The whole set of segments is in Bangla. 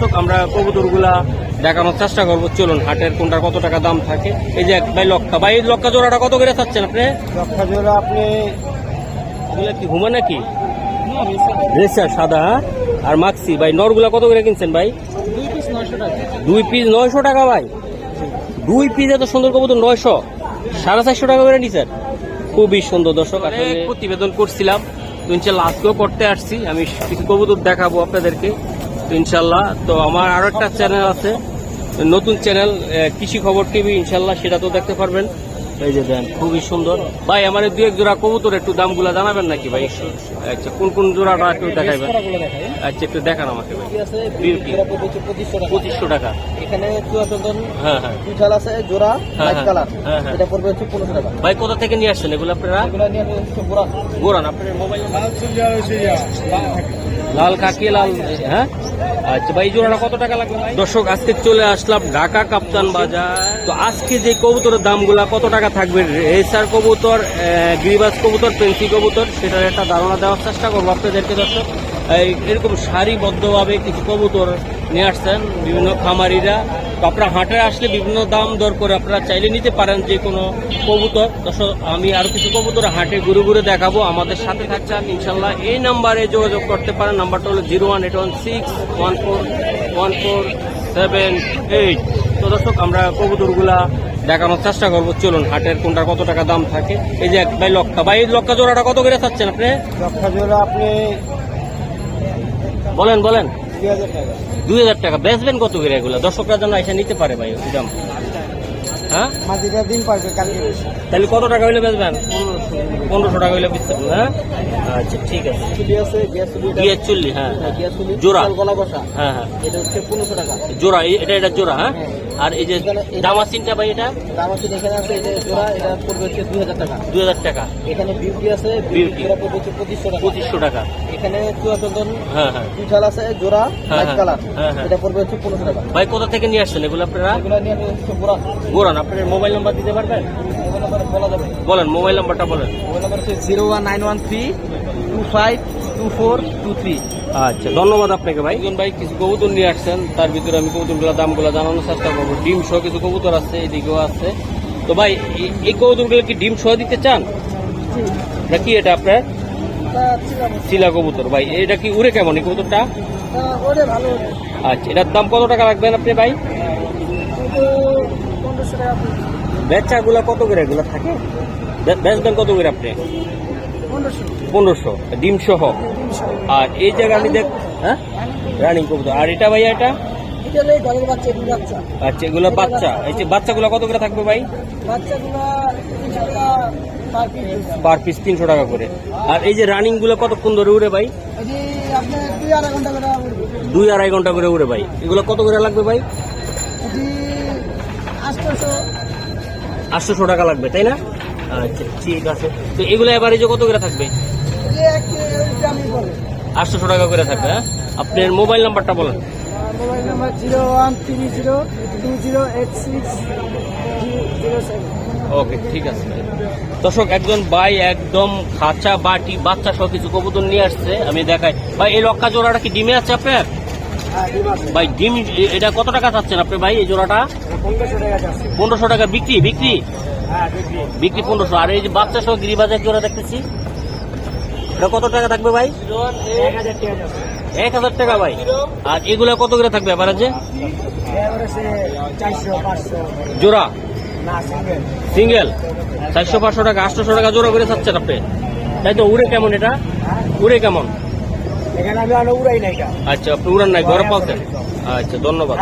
দর্শক আমরা কবুতরগুলা দেখানোর চেষ্টা করব। চলুন হাটের কোনটার কত টাকা দাম থাকে? এই যে ভাই লক্কা। ভাই এই লক্কা জোড়াটা কত করে চাচ্ছেন আপনি? লক্ষা জোড়া আপনি এগুলা কি হুমা নাকি? রেসার সাদা হ্যাঁ? আর মাক্সি ভাই নরগুলা কত করে কিনছেন ভাই? দুই পিস নয়শো টাকা। দুই পিস নয়শো টাকা ভাই? দুই পিস এত সুন্দর কবুতর নয়শো? সাড়ে চারশো টাকা করে নিছেন? খুবই সুন্দর দর্শক আসলে প্রতিবেদন করছিলাম। তো ইনশাল্লাহ আজকেও করতে আসছি। আমি কিছু কবুতর দেখাবো আপনাদেরকে। ইনশাল্লাহ। তো আমার আরও একটা চ্যানেল আছে। নতুন চ্যানেল কৃষি খবর টিভি ইনশাল্লাহ সেটা তো দেখতে পারবেন। এই যে দেন খুবই সুন্দর। ভাই আমার এই দু এক জোড়া কবুতর একটু দামগুলা জানাবেন নাকি ভাই? আচ্ছা কোন কোন জোড়াটা একটু দেখাবেন আচ্ছা একটু দেখান আমাকে ভাই। বিউটি পঁচিশশো টাকা। এখানে হ্যাঁ হ্যাঁ। আছে জোড়া হ্যাঁ, হ্যাঁ। কালার হ্যাঁ। এটা পড়বে হচ্ছে পনেরোশো টাকা। ভাই কোথা থেকে নিয়ে আসছেন এগুলো আপনারা? এগুলো নিয়ে আসবে হচ্ছে গোড়া গোরান আপনার মোবাইল লাল কাকি লাল হ্যাঁ? আচ্ছা ভাই কত টাকা দর্শক চলে আসলাম ঢাকা কাপ্তান তো আজকে কবুতরের কত টাকা থাকবে? কবুতর কবুতর কবুতর, সেটার একটা ধারণা দেওয়ার চেষ্টা এরকম সারিবদ্ধভাবে কিছু কবুতর নিয়ে আসছেন বিভিন্ন খামারিরা। তো আপনারা হাটে আসলে বিভিন্ন দাম দর করে আপনারা চাইলে নিতে পারেন যে কোনো কবুতর। দর্শক আমি আরও কিছু কবুতর হাটে ঘুরে ঘুরে দেখাবো। আমাদের সাথে থাকছেন ইনশাল্লাহ এই নাম্বারে যোগাযোগ করতে পারেন। নাম্বারটা হলো zero one eight one six one four one four seven eight. তো দর্শক আমরা কবুতরগুলা দেখানোর চেষ্টা করব। চলুন হাটের কোনটার কত টাকা দাম থাকে? এই যে এক ভাই লক্কা। ভাই এই লক্কা জোড়াটা কত করে চাচ্ছেন আপনি? লক্ষা জোড়া আপনি বলেন বলেন। দুই হাজার টাকা। দুই হাজার টাকা। বেচবেন কত করে এগুলো? দর্শকরা যেন এসে নিতে পারে ভাই একদম দাম হ্যাঁ তাহলে কত টাকা হইলে বেচবেন? পনেরোশো টাকা হইলে বেচতে হ্যাঁ? আচ্ছা ঠিক আছে। চুলি আছে গ্যাস চুলি দিয়ে হ্যাঁ। হ্যাঁ। জোড়া। গলা কষা হ্যাঁ হ্যাঁ। এটা হচ্ছে পনেরোশো টাকা। জোড়া এটা এটা জোড়া হ্যাঁ। আর এই যে দামাসিনটা ভাই এটা? দাম আছে এখানে আছে এটা জোড়া এটা পড়বে হচ্ছে দুই হাজার টাকা। দুই হাজার টাকা। এখানে বিউটি আছে বিউটি। জোড়া পড়বে হচ্ছে পঁচিশশো টাকা। পঁচিশশো টাকা। এখানে চুয়াচন্দন হ্যাঁ হ্যাঁ। পিঠাল আছে জোড়া হ্যাঁ, হ্যাঁ। কালার হ্যাঁ, হ্যাঁ। এটা পড়বে হচ্ছে পনেরোশো টাকা। ভাই কোথা থেকে নিয়ে আসছেন এগুলো আপনারা? এগুলো নিয়ে আসবে হচ্ছে গোরান আপনার মোবাইল নাম্বার দিতে পারবেন? মোবাইল বলা যাবে। বলেন মোবাইল নাম্বারটা বলেন। মোবাইল নাম্বার হচ্ছে zero one nine one three two five two four two three আচ্ছা ধন্যবাদ আপনাকে ভাই একজন ভাই কিছু কবুতর নিয়ে আসছেন তার ভিতরে আমি কবুতরগুলোর দামগুলো জানানোর চেষ্টা করব ডিম সহ কিছু কবুতর আছে এদিকেও আছে তো ভাই এই- কবুতরগুলো কি ডিম সহ দিতে চান নাকি এটা আপনার চিলা কবুতর ভাই এটা কি উড়ে কেমন এই কবুতরটা আচ্ছা এটার দাম কত টাকা রাখবেন আপনি ভাই বেচাগুলা কত করে এগুলো থাকে বেচবেন কত করে আপনি পনেরোশো ডিম সহ আর এই জায়গা আমি দেখ হ্যাঁ? রানিং কবুতর। আর এটা ভাইয়া, এটা? আচ্ছা এগুলো বাচ্চা। এই যে বাচ্চাগুলো কত করে থাকবে ভাই? পার পিস তিনশো টাকা করে। আর এই যে রানিংগুলো কতক্ষণ ধরে উড়ে ভাই? দুই আড়াই ঘণ্টা করে উড়ে ভাই। এগুলো কত করে লাগবে ভাই? আটশোশো টাকা লাগবে, তাই না? আচ্ছা ঠিক আছে। তো এগুলো এবারে যে কত করে থাকবে এটি এক গ্রামই বলে আটশোশো টাকা করে থাকবে হ্যাঁ? আপনার মোবাইল নাম্বারটা বলেন। Mobile number zero one three zero two zero eight six okay ঠিক আছে। দর্শক একজন ভাই একদম খাঁচা বাটি বাচ্চা সহ কিছু কবুতর নিয়ে আসছে আমি দেখাই। ভাই এই লক্কা জোড়াটা কি ডিমে আছে আপনার? হ্যাঁ ভাই ডিম এটা কত টাকা চাচ্ছেন আপনি ভাই এই জোড়াটা? পনেরোশো টাকা বিক্রি হ্যাঁ বিক্রি। বিক্রি পনেরোশো। আর এই যে বাচ্চা সহ গিরিবাজার জোড়া দেখতেছি? এটা কত টাকা থাকবে ভাই? এক হাজার টাকা ভাই। আর এগুলা কত করে থাকবে পাঁচশো জোড়া? সিঙ্গেল চারশো পাঁচশো টাকা আটশোশো টাকা জোড়া করে চাচ্ছেন আপনি। তাই তো উড়ে কেমন এটা? উড়ে কেমন? আচ্ছা আপনি উড়ান নাই ঘরে পালতেন আচ্ছা ধন্যবাদ।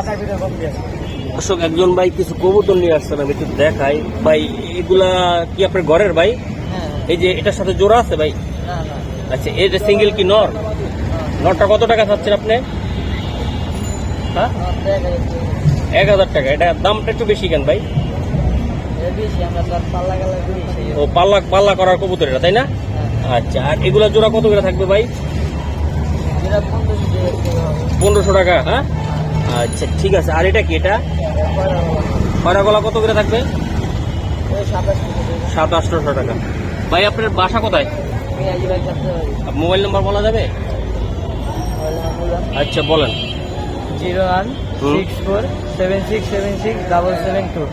দর্শক একজন ভাই কিছু কবুতর নিয়ে আসছেন আমি একটু দেখাই। ভাই এগুলা কি আপনার ঘরের ভাই? হ্যাঁ। এই যে এটার সাথে জোড়া আছে ভাই? না না। আচ্ছা এই যে সিঙ্গেল কি নর? নরটা কত টাকা চাচ্ছেন আপনি? হ্যাঁ? এক হাজার টাকা। এটা দামটা একটু বেশি কেন ভাই? ও পাল্লা পাল্লা করার কবুতর এটা তাই না? আচ্ছা আর এগুলা জোড়া কত করে থাকবে ভাই? পনেরোশো টাকা টাকা হ্যাঁ? আচ্ছা ঠিক আছে। আর এটা কি এটা? খয়রা গলা কত করে থাকবে? সাত আটশোশো টাকা। ভাই আপনার বাসা কোথায়? হবে মোবাইল নাম্বার বলা যাবে? আচ্ছা বলেন। Zero one. Six four seven six seven six double seven two.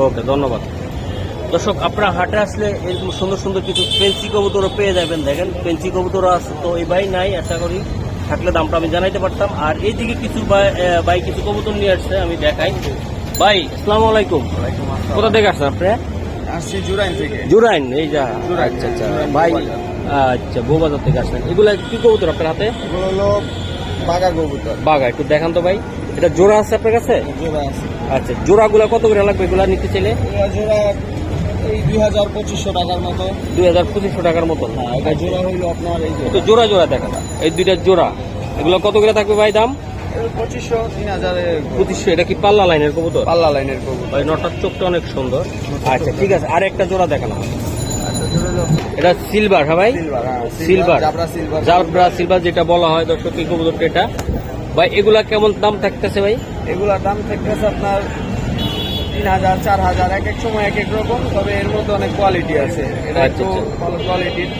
Okay ধন্যবাদ। দর্শক আপনারা হাটে আসলে এরকম সুন্দর সুন্দর কিছু পেন্সি কবুতরও পেয়ে যাবেন দেখেন। পেন্সি কবুতরও আছে তো এই ভাই নাই আশা করি থাকলে দামটা আমি জানাইতে পারতাম। আর এইদিকে কিছু ভাই- আহ, কিছু কবুতর নিয়ে আসছে আমি দেখাই। ভাই আসসালামু আলাইকুম। কোথা থেকে আসছেন আপনি? আসছি জুরাইন থেকে। জুরাইন এই যা আচ্ছা আচ্ছা। ভাই আচ্ছা বউবাজার থেকে আসলেন। এগুলা কি কবুতর আপনার হাতে? এগুলো হলো বাগা কবুতর। বাঘা একটু দেখান তো ভাই। এটা জোড়া আছে আপনার কাছে? জোড়া আছে। আচ্ছা জোড়াগুলা কত করে লাগবে এগুলা নিতে চাইলে? জোড়া এই দুই হাজার পঁচিশশো টাকার মতো। দুই হাজার পঁচিশশো টাকার মতন হ্যাঁ এটা জোড়া হইল আপনার এই জোড়া। জোড়া দেখা এই দুইটা জোড়া। এগুলো কত করে থাকবে ভাই দাম? পঁচিশশো তিন হাজারে পঁচিশশো এটা কি পাল্লা লাইনের কবুতর? পাল্লা লাইনের কবুতর। ভাই নটার চোখটা অনেক সুন্দর। আচ্ছা ঠিক আছে আর একটা জোড়া দেখানো আচ্ছা এটা সিলভার হ্যাঁ ভাই? সিলভার হ্যাঁ সিলভার জাবরা সিলভার। যেটা বলা হয় দর্শক এই কবুতরটা এটা। ভাই এগুলা কেমন দাম থাকতেছে ভাই? এগুলোর দাম থাকতেছে আপনার তিন হাজার চার হাজার এক এক সময় এক এক রকম তবে এর মধ্যে অনেক কোয়ালিটি আছে। এটা আচ্ছা, একটু আচ্ছা। ভালো কোয়ালিটির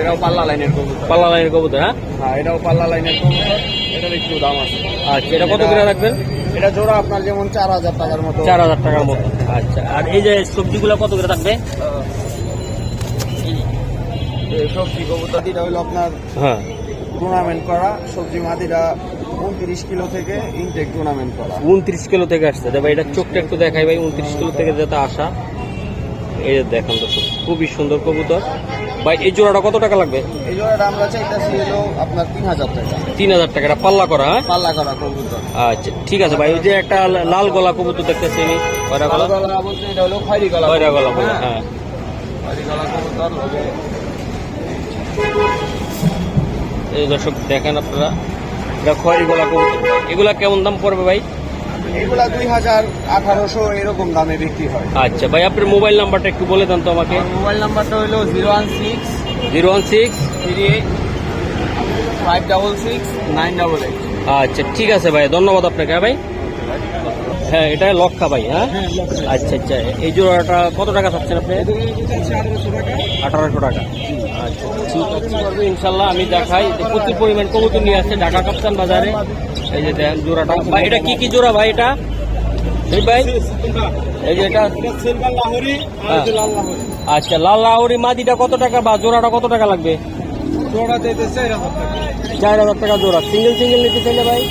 এটাও পাল্লা লাইনের কবুতর। পাল্লা লাইনের কবুতর হ্যাঁ? হ্যাঁ এটাও পাল্লা লাইনের কবুতর। এটার একটু দাম আছে। আচ্ছা এটা কত করে রাখবেন? এটা জোড়া আপনার যেমন চার হাজার টাকার মতো। চার হাজার টাকার মতো। আচ্ছা আর এই যে সবজিগুলো কত করে থাকবে এই সবজি হলো আপনার হ্যাঁ। টুর্নামেন্ট করা। সবজি মাদিরা উনত্রিশ কিলো থেকে ইনটেক টুর্নামেন্ট করা। উনত্রিশ কিলো থেকে আসছে। ভাই এটা চোখটা একটু দেখাই ভাই। উনত্রিশ কিলো থেকে যেটা আসা এই যে দেখেন দর্শক খুবই সুন্দর কবুতর। ভাই এই জোড়াটা কত টাকা লাগবে? এই জোড়াটা আমরা চাইতেছি হলো আপনার তিন হাজার টাকা। তিন হাজার টাকা এটা পাল্লা করা হ্যাঁ? পাল্লা করা কবুতর। আচ্ছা ঠিক আছে ভাই ওই যে একটা লাল গলা কবুতর দেখতেছি আমি গলা? গলা বলতে এটা হলো খয়রি গলা গলা বলে হ্যাঁ। হ্যাঁ। খয়রি গলা কবুতর হবে এই দর্শক দেখেন আপনারা এটা খয়েরি গলা কবুতর। এগুলা কেমন দাম পড়বে ভাই? এগুলা দুই হাজার আঠারোশো এরকম দামে বিক্রি হয়। আচ্ছা ভাই আপনার মোবাইল নাম্বারটা একটু বলে দেন তো আমাকে। মোবাইল নাম্বারটা হলো zero one six zero one six three eight five double six nine double eight. আচ্ছা ঠিক আছে ভাই ধন্যবাদ আপনাকে হ্যাঁ ভাই? হ্যাঁ এটা লক্ষা ভাই হ্যাঁ? আচ্ছা আচ্ছা এই জোড়াটা কত টাকা থাকছেন আপনি? আঠারোশো টাকা। আচ্ছা ঠিক আছে। ইনশাল্লাহ আমি দেখাই। প্রচুর পরিমাণ কবুতর নিয়ে আসছে ঢাকা কাপ্তান বাজারে। এই যে দেখেন জোড়াটা। ভাই এটা কি কি জোড়া ভাই এটা? ভাই এই যে এটা? হ্যাঁ। আচ্ছা লাল লাহরি মাদিটা কত টাকা বা জোড়াটা কত টাকা লাগবে? জোড়া চার হাজার টাকা। জোড়া। সিঙ্গেল সিঙ্গেল নিতে চাইলে ভাই?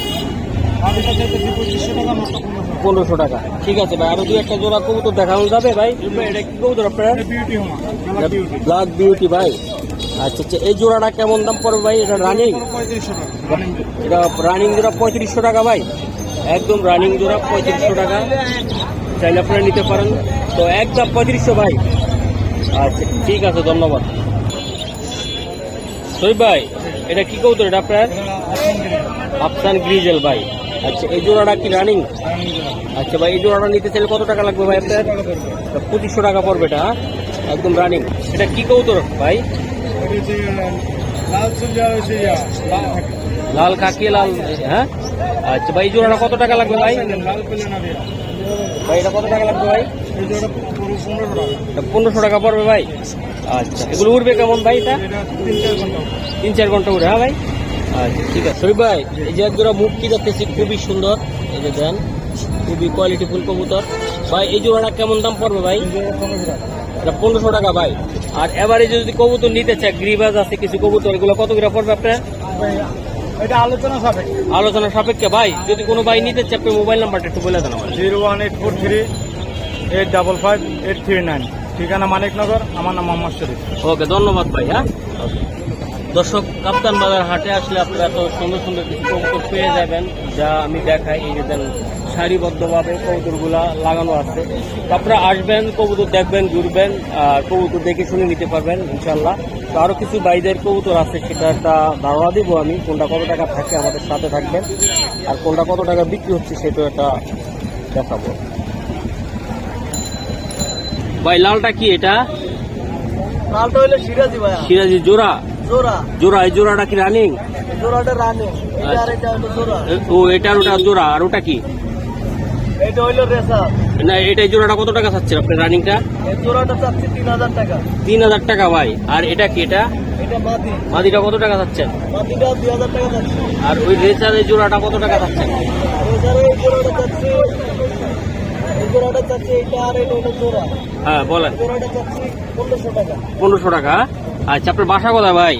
পনেরোশো টাকা। ঠিক আছে ভাই আরও দু একটা জোড়া কবুতর দেখানো যাবে ভাই? কবুতর আপনার? ব্ল্যাক বিউটি ভাই। আচ্ছা আচ্ছা এই জোড়াটা কেমন দাম পড়বে ভাই? এটা রানিং এটা রানিং জোড়া পঁয়ত্রিশশো টাকা ভাই। একদম রানিং জোড়া পঁয়ত্রিশশো টাকা। চাইলে আপনারা নিতে পারেন। তো একদম পঁয়ত্রিশশো ভাই। আচ্ছা ঠিক আছে, ধন্যবাদ। শরীফ ভাই, এটা কি কবুতর এটা আপনার? আফসান গ্রিজেল ভাই। আচ্ছা এই জোড়াটা কি রানিং আচ্ছা ভাই, এই জোড়াটা নিতে চাইলে কত টাকা লাগবে ভাই আপনার? পঁচিশশো টাকা পড়বে এটা হ্যাঁ? একদম রানিং এটা কি কবুতর ভাই? লাল কাকি, লাল হ্যাঁ? আচ্ছা ভাই জোড়াটা কত টাকা লাগবে ভাই? কত টাকা লাগবে ভাই? পনেরোশো টাকা পড়বে ভাই। আচ্ছা এগুলো উঠবে কেমন ভাই এটা? তিন চার ঘণ্টা উঠে হ্যাঁ ভাই? আচ্ছা ঠিক আছে। ভাই, এই যে এক জোড়া মুক্তি দেখতেছি, খুবই সুন্দর। এই যে দেন, খুবই কোয়ালিটি ফুল কবুতর। ভাই, এই জোড়াটা কেমন দাম পড়বে ভাই? এটা পনেরোশো টাকা, ভাই। আর এবারে যদি কবুতর নিতে চায় গ্রিবাজ আছে কিছু কবুতর এগুলো কত করে পড়বে আপনার? এটা আলোচনা সাপে আলোচনা সাপেক্ষে ভাই যদি কোনো ভাই নিতে চায় আপনি মোবাইল নাম্বারটা একটু বলে দেন আমার zero one eight four three eight double five eight three nine. ঠিকানা মানিকনগর আমার নাম মোহাম্মদ শরীফ। ওকে ধন্যবাদ ভাই হ্যাঁ? দর্শক কাপ্তান বাজার হাটে আসলে আপনারা এত সুন্দর সুন্দর কিছু কবুতর পেয়ে যাবেন যা আমি দেখাই এই যে দেন সারিবদ্ধভাবে কবুতরগুলা লাগানো আছে। আপনারা আসবেন কবুতর দেখবেন ঘুরবেন আর কবুতর দেখে শুনে নিতে পারবেন ইনশাল্লাহ তো আরও কিছু বাইদের কবুতর আছে সেটা একটা ধারণা দিব আমি কোনটা কত টাকা থাকে আমাদের সাথে থাকবেন। আর কোনটা কত টাকা বিক্রি হচ্ছে সেটা একটা দেখাবো। ভাই লালটা কি এটা? লালটা হইলে সিরাজি ভাইয়া। সিরাজি জোড়া? জোড়া। জোড়া এই জোড়াটা কি রানিং? জোড়াটা রানে। এটা আর এটা জোড়া। ও এটার ওটা জোড়া আর ওটা কি? এটা হইল রেসার না এটা জোড়াটা কত টাকা চাচ্ছেন আপনি রানিংটা? জোড়াটা চাচ্ছি তিন হাজার টাকা। তিন হাজার টাকা ভাই। আর এটা কি এটা? এটা মাদি মাদিটা কত টাকা চাচ্ছেন? মাদিটা দুই হাজার টাকা চাচ্ছি। আর ওই এই জোড়াটা কত টাকা চাচ্ছেন? চাচ্ছি জোড়াটা চাচ্ছি হ্যাঁ বলেন। পনেরোশো টাকা। পনেরোশো টাকা। আচ্ছা আপনার বাসা কোথায় ভাই?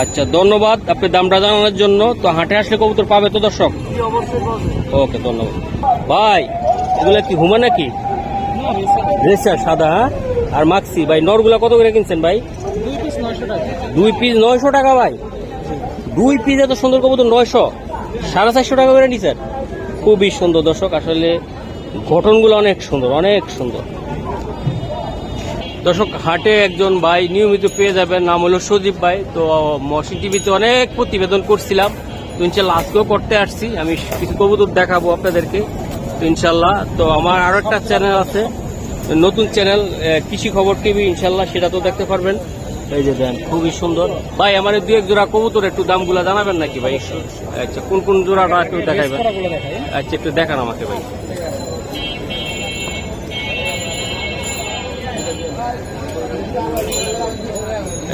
আচ্ছা ধন্যবাদ। আপনি দামটা জানানোর জন্য। তো হাটে আসলে কবুতর পাবে তো দর্শক? ওকে ধন্যবাদ। ভাই এগুলো কি হুমা নাকি? রেসার সাদা হ্যাঁ? আর মাক্সি ভাই নরগুলা কত করে কিনছেন ভাই? দুই পিস নয়শো টাকা ভাই? দুই পিস এত সুন্দর কবুতর নয়শো? সাড়ে চারশো টাকা করে নিছেন? খুবই সুন্দর দর্শক আসলে গঠনগুলো অনেক সুন্দর অনেক সুন্দর। দর্শক হাটে একজন ভাই নিয়মিত পেয়ে যাবেন নাম হলো সজীব ভাই। তো মসিন টিভিতে অনেক প্রতিবেদন করছিলাম। তো ইনশাল্লাহ আজকেও করতে আসছি। আমি কিছু কবুতর দেখাবো আপনাদেরকে তো ইনশাল্লাহ। তো আমার আরও একটা চ্যানেল আছে নতুন চ্যানেল কৃষি খবর টিভি ইনশাল্লাহ সেটা তো দেখতে পারবেন। এই যে দেন খুবই সুন্দর। ভাই আমার এই দু এক জোড়া কবুতর একটু দামগুলো জানাবেন নাকি ভাই? আচ্ছা কোন কোন জোড়াটা একটু দেখাবেন আচ্ছা একটু দেখান আমাকে ভাই।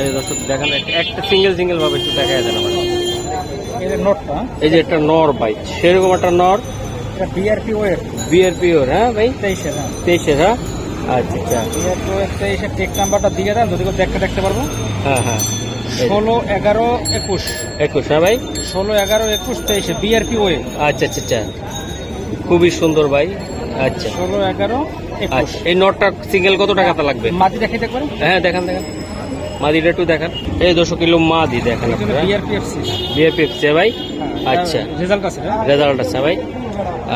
এই দর্শক দেখান একটা- সিঙ্গেল সিঙ্গেল ভাবে একটু দেখা আমার এটা নোটটা এই যে একটা নর ভাই সেরকম একটা নর। এটা বিআরপি ওয়েব বিআরপি ওর হ্যাঁ ভাই? তেইশে হ্যাঁ। তেইশে হ্যাঁ? আচ্ছা আচ্ছা। বিআরপি ওয়েব তেইশে টেক নাম্বারটা দিয়ে দেন যদি দেখতে দেখতে পারব। হ্যাঁ হ্যাঁ। ষোলো এগারো একুশ। একুশ হ্যাঁ ভাই? ষোলো এগারো একুশ তেইশে বিআরপি ওয়েব আচ্ছা আচ্ছা আচ্ছা। খুবই সুন্দর ভাই। আচ্ছা। ষোলো এগারো আচ্ছা এই নটটা সিঙ্গেল কত টাকাতে লাগবে? মাটি দেখাই দেখবেন? হ্যাঁ দেখান দেখান। মাদিটা একটু দেখান। এই দর্শক কিলো মাদি দেখেন আপনারা। বিআরপিএফসি বিএপিএফসি ভাই? আচ্ছা। রেজাল্ট আছে হ্যাঁ? রেজাল্ট আছে ভাই।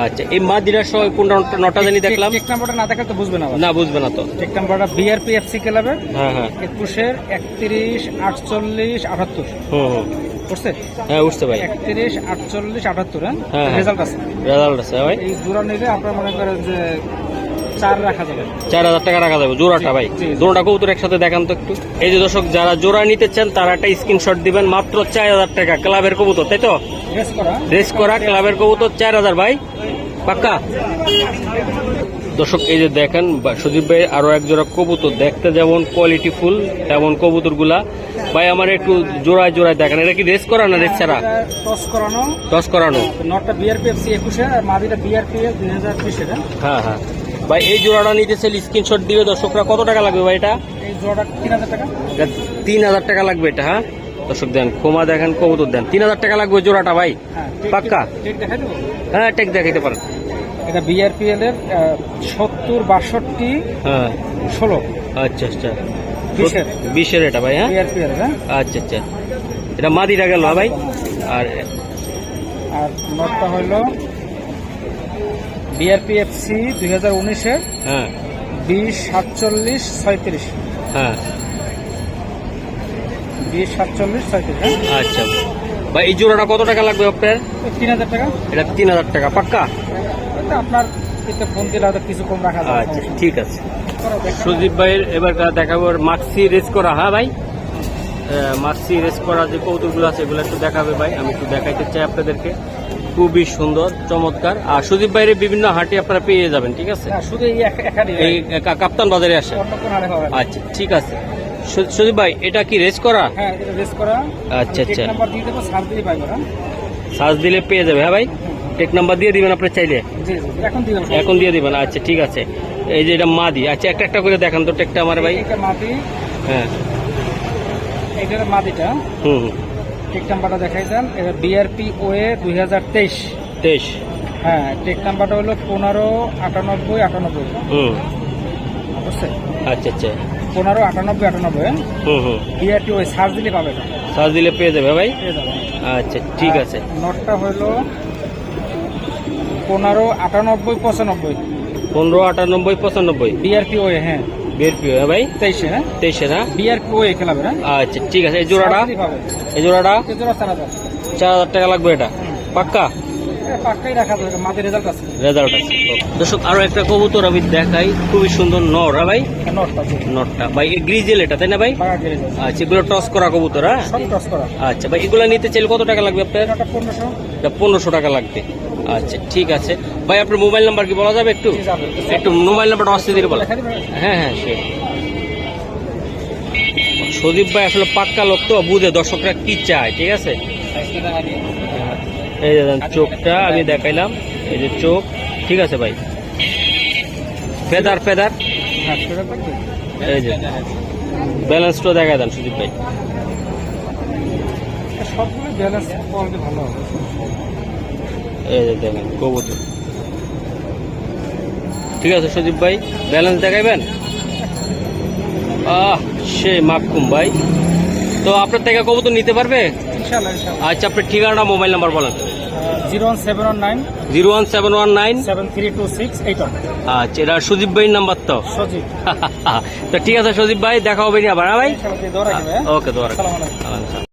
আচ্ছা এই মাদিরার সহ কোনটা নটা জানি দেখলাম। টেক নাম্বারটা না দেখলে তো বুঝবে না না বুঝবে না তো। টেক নাম্বারটা বিআরপিএফসি ক্লাবের হ্যাঁ হ্যাঁ। একুশের একত্রিশ আটচল্লিশ আটাত্তর। হুম হুম। বুঝছে হ্যাঁ বুঝতে ভাই। একত্রিশ আটচল্লিশ আটাত্তর হ্যাঁ? হ্যাঁ, হ্যাঁ। রেজাল্ট আছে। রেজাল্ট আছে ভাই। এই জোড়া নিলে আপনার মনে করেন যে চার রাখা যাবে। চার হাজার টাকা রাখা যাবে জোড়াটা ভাই। জোড়াটা কৌতুর একসাথে দেখান তো একটু। এই যে দর্শক যারা জোড়া নিতে চান তারা একটা স্ক্রিনশট দিবেন মাত্র চার হাজার টাকা ক্লাবের কবুতর তাই তো? রেস করা। রেস করা ক্লাবের কবুতর চার হাজার ভাই। পাক্কা? দর্শক এই যে দেখেন বা- সুদীপ ভাই আরও এক জোড়া কবুতর দেখতে যেমন কোয়ালিটি ফুল তেমন কবুতরগুলা ভাই আমার একটু জোড়ায় জোড়ায় দেখেন এটা কি রেস করানো রেস ছাড়া? টস করানো। টস করানো। নটটা বিআরপিএফসি একুশে আর মাদিটা বিআরপিএফ দুই হাজার বিশে হ্যাঁ হ্যাঁ। ভাই এই জোড়াটা নিতে চাইলে স্ক্রিনশট দিবে দর্শকরা। কত টাকা লাগবে ভাই এটা? এই জোড়াটা তিন হাজার টাকা। তিন হাজার টাকা লাগবে এটা হ্যাঁ? দর্শক দেন ক্ষমা দেখেন কবুতর দেন। তিন হাজার টাকা লাগবে জোড়াটা ভাই? হ্যাঁ পাক্কা? ঠিক দেখাই দেবো? হ্যাঁ টেক দেখাইতে পারেন। এটা বিআরপিএল এর সত্তর বাষট্টি হ্যাঁ। ষোলো। আচ্ছা আচ্ছা। বিশের। বিশের এটা ভাই হ্যাঁ? বিআরপিএল হ্যাঁ? আচ্ছা আচ্ছা। এটা মাদিরা গেল হ্যাঁ ভাই? আর আর নটটা হইল বিআরপিএফসি দুই হাজার উনিশের হ্যাঁ। বিশ সাতচল্লিশ ছয়ত্রিশ। হ্যাঁ। বিশ সাতচল্লিশ ছয়ত্রিশ হ্যাঁ? আচ্ছা। ভাই এই জোড়াটা কত টাকা লাগবে আপনার? তিন হাজার টাকা। এটা তিন হাজার টাকা পাক্কা? আপনার এতে ফোন দিলে হয়তো কিছু কম রাখা যাবে আচ্ছা ঠিক আছে। সুদীপ ভাইয়ের এবার দেখাবো মাক্সি রেস করা হ্যাঁ ভাই? মাক্সি রেস করা যে কৌতুকগুলো আছে এগুলো একটু দেখাবে ভাই আমি একটু দেখাইতে চাই আপনাদেরকে। খুবই সুন্দর চমৎকার। আর সুদীপ ভাইয়ের বিভিন্ন হাটে আপনারা পেয়ে যাবেন ঠিক আছে? শুধু এই কাপ্তান বাজারে আসে। আচ্ছা ঠিক আছে। সুদীপ ভাই এটা কি রেস করা? হ্যাঁ আচ্ছা, আচ্ছা। হ্যাঁ? সার্চ দিলে পেয়ে যাবে হ্যাঁ ভাই? টেক নাম্বার দিয়ে দিবেন আপনার চাইলে? এখন দিয়ে দেবো। এখন দিয়ে দিবেন আচ্ছা ঠিক আছে। এই যে এটা মাদি আচ্ছা একটা একটা করে দেখান তো টেকটা আমার ভাই। হ্যাঁ। মাটিটা হুম হুম। টেক নাম্বারটা দেখাই দেন। এটা বিআরপি ওয়ে দুই হাজার তেইশ। তেইশ। হ্যাঁ টেক নাম্বারটা হলো পনেরো আটানব্বই আটানব্বই। হুম। আচ্ছা আচ্ছা। পনেরো আটানব্বই আটানব্বই হুম হুম। বিআরটি ওই সার্চ দিলে পাবে সার্চ দিলে পেয়ে যাবে ভাই? আচ্ছা ঠিক আছে। নটটা হলো পনেরো আটানব্বই পঁচানব্বই। পনেরো আটানব্বই পঁচানব্বই। বিআরপি ওয়ে হ্যাঁ। বিএরপি হ্যাঁ ভাই। তেইশে হ্যাঁ? তেইশে না বিআরপি ওয়ে খেলাবে হ্যাঁ? আচ্ছা ঠিক আছে। এই জোড়াটা? এই জোড়াটা? জোড়া চার হাজার। টাকা লাগবে এটা। পাক্কা? দর্শক আরও একটা কবুতর আমি দেখাই। খুবই সুন্দর নর হ্যাঁ ভাই? নটটা ভাই গ্রিজেল এটা তাই না ভাই? আচ্ছা এগুলো টস করা কবুতর হ্যাঁ? আচ্ছা ভাই এগুলো নিতে চাইলে কত টাকা লাগবে আপনার? পনেরোশো টাকা লাগবে। আচ্ছা ঠিক আছে। ভাই আপনার মোবাইল নাম্বার কি বলা যাবে একটু? একটু মোবাইল নাম্বারটা অস্তে দিয়ে বলা হ্যাঁ হ্যাঁ সে সদীপ ভাই আসলে পাক্কা লোক তো বুঝে দর্শকরা কি চায় ঠিক আছে? দিয়ে এই যে দেখেন, চোখটা আমি দেখাইলাম এই যে চোখ ঠিক আছে ভাই? Feather feather? হ্যাঁ। এই যে। ব্যালেন্সটা দেখা দেন সুদীপ ভাই। সবগুলো ব্যালেন্স ভালো হবে। এই যে দেখেন কবুতর। ঠিক আছে সুদীপ ভাই ব্যালেন্স দেখাইবেন? আহ সে মাকুম ভাই। তো আপনার থেকে কবুতর নিতে পারবে? আচ্ছা আপনার ঠিকানাটা মোবাইল নাম্বার বলেন। আচ্ছা এটা সুদীপ ভাইয়ের নাম্বার তো? তো ঠিক আছে সুদীপ ভাই দেখা হবে নি হ্যাঁ ভাই? ওকে দোয়া রাখবেন।